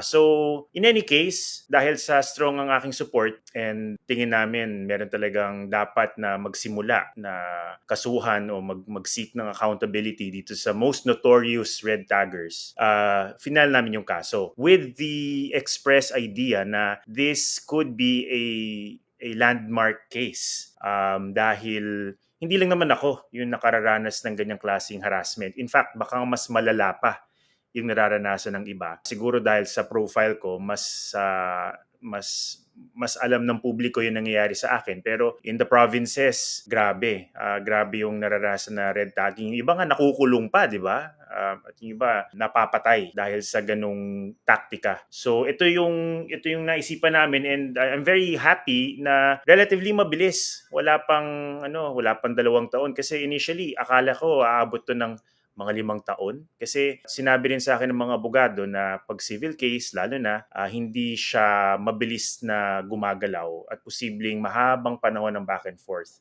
So, in any case, dahil sa strong ang aking support and tingin namin meron talagang dapat na magsimula na kasuhan o mag mag-seek ng accountability dito sa most notorious red taggers, ah, final namin yung kaso. With the express idea na this could be a a landmark case um, dahil hindi lang naman ako yung nakararanas ng ganyang klaseng harassment. In fact, baka mas malala pa yung nararanasan ng iba. Siguro dahil sa profile ko, mas ah, mas mas alam ng publiko yung nangyayari sa akin. Pero in the provinces, grabe. Ah, grabe yung nararanasan na red tagging. Yung iba nga nakukulong pa, di ba? Ah, at yung iba napapatay dahil sa ganong taktika. So ito yung ito yung naisipan namin and I'm very happy na relatively mabilis. Wala pang ano, wala pang dalawang taon kasi initially akala ko aabot to ng mga limang taon. Kasi sinabi rin sa akin ng mga abogado na pag civil case, lalo na, ah, hindi siya mabilis na gumagalaw at posibleng mahabang panahon ng back and forth.